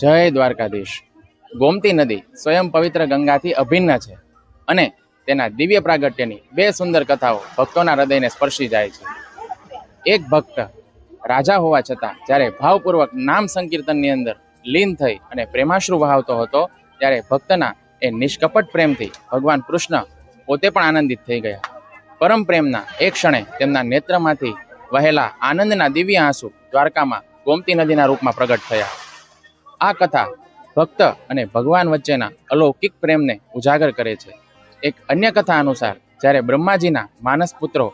જય દ્વારકાધીશ. ગોમતી નદી સ્વયં પવિત્ર ગંગાથી અભિન્ન છે અને તેના દિવ્ય પ્રાગટ્યની બે સુંદર કથાઓ ભક્તોના હૃદયને સ્પર્શી જાય છે. એક ભક્ત રાજા હોવા છતાં જ્યારે ભાવપૂર્વક નામ સંકીર્તનની અંદર લીન થઈ અને પ્રેમાશ્રુ વહાવતો હતો ત્યારે ભક્તના એ નિષ્કપટ પ્રેમથી ભગવાન કૃષ્ણ પોતે પણ આનંદિત થઈ ગયા. પરમ પ્રેમના એક ક્ષણે તેમના નેત્રમાંથી વહેલા આનંદના દિવ્ય આંસુ દ્વારકામાં ગોમતી નદીના રૂપમાં પ્રગટ થયા. આ કથા ભક્ત અને ભગવાન વચ્ચેના અલૌકિક પ્રેમને ઉજાગર કરે છે. એક અન્ય કથા અનુસાર, જ્યારે બ્રહ્માજીના માનસ પુત્રો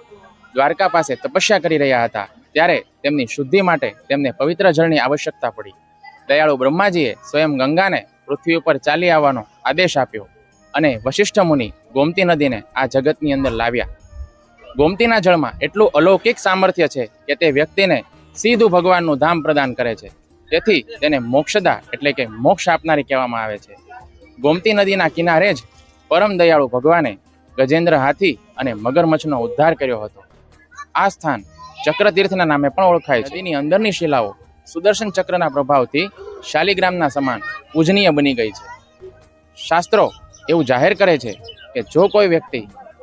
દ્વારકા પાસે તપસ્યા કરી રહ્યા હતા, ત્યારે તેમની શુદ્ધિ માટે તેમને પવિત્ર જળની આવશ્યકતા પડી. દયાળુ બ્રહ્માજીએ સ્વયં ગંગાને પૃથ્વી ઉપર ચાલી આવવાનો આદેશ આપ્યો અને વશિષ્ઠ મુનિ ગોમતી નદીને આ જગતની અંદર લાવ્યા. ગોમતીના જળમાં એટલું અલૌકિક સામર્થ્ય છે કે તે વ્યક્તિને સીધું ભગવાનનું ધામ પ્રદાન કરે છે. તેથી તેને મોક્ષદા એટલે કે મોક્ષ આપનારી કહેવામાં આવે છે. ગોમતી નદીના કિનારે જ પરમ દયાળુ ભગવાને ગજેન્દ્ર હાથી અને મગરમચ્છનો ઉદ્ધાર કર્યો હતો. આ સ્થાન ચક્રતીર્થના નામે પણ ઓળખાય છે. તેની અંદરની શિલાઓ સુદર્શન ચક્રના પ્રભાવથી શાલિગ્રામના સમાન પૂજનીય બની ગઈ છે. શાસ્ત્રો એવું જાહેર કરે છે કે જો કોઈ વ્યક્તિ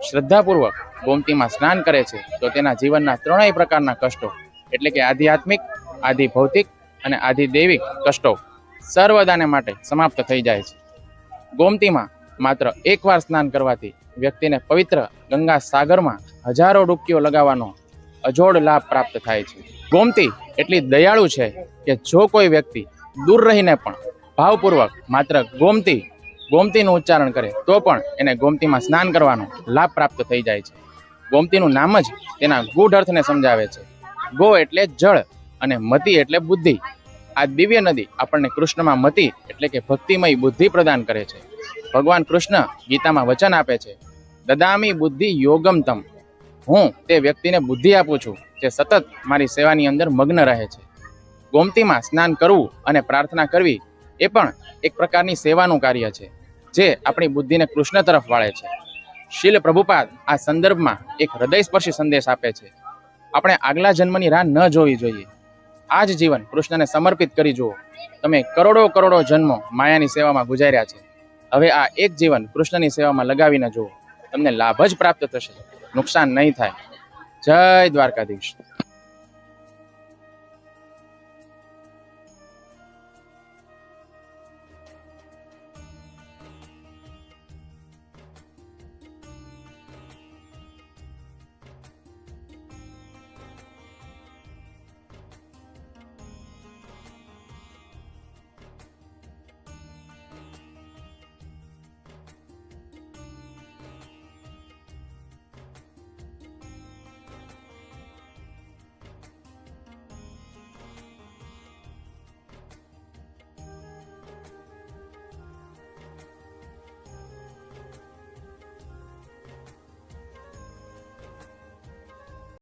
શ્રદ્ધાપૂર્વક ગોમતીમાં સ્નાન કરે છે, તો તેના જીવનના ત્રણેય પ્રકારના કષ્ટો એટલે કે આધ્યાત્મિક આધિ ભૌતિક અને આધિ દૈવિક કષ્ટો સર્વદાને માટે સમાપ્ત થઈ જાય છે. ગોમતીમાં માત્ર એકવાર સ્નાન કરવાથી વ્યક્તિને પવિત્ર ગંગા સાગરમાં હજારો ડૂબકીઓ લગાવવાનો અજોડ લાભ પ્રાપ્ત થાય છે. ગોમતી એટલી દયાળુ છે કે જો કોઈ વ્યક્તિ દૂર રહીને પણ ભાવપૂર્વક માત્ર ગોમતી, ગોમતીનું ઉચ્ચારણ કરે, તો પણ એને ગોમતીમાં સ્નાન કરવાનો લાભ પ્રાપ્ત થઈ જાય છે. ગોમતીનું નામ જ તેના ગૂઢ અર્થને સમજાવે છે. ગો એટલે જળ. અને મતિ એટલે બુદ્ધિ. આ દિવ્ય નદી આપણને કૃષ્ણમાં મતિ એટલે કે ભક્તિમય બુદ્ધિ પ્રદાન કરે છે. ભગવાન કૃષ્ણ ગીતામાં વચન આપે છે, દદામી બુદ્ધિ યોગમ તમ. હું તે વ્યક્તિને બુદ્ધિ આપું છું, જે સતત મારી સેવાની અંદર મગ્ન રહે છે. ગોમતીમાં સ્નાન કરવું અને પ્રાર્થના કરવી એ પણ એક પ્રકારની સેવાનું કાર્ય છે, જે આપણી બુદ્ધિને કૃષ્ણ તરફ વાળે છે. શીલ પ્રભુપાદ આ સંદર્ભમાં એક હૃદયસ્પર્શી સંદેશ આપે છે. આપણે આગલા જન્મની રાહ ન જોવી જોઈએ. આ જ જીવન કૃષ્ણને સમર્પિત કરી જુઓ. તમે કરોડો કરોડો જન્મો માયાની સેવામાં ગુજાર્યા છે. હવે આ એક જીવન કૃષ્ણની સેવામાં લગાવીને જુઓ. તમને લાભ જ પ્રાપ્ત થશે. નુકસાન નહીં થાય. જય દ્વારકાધીશ.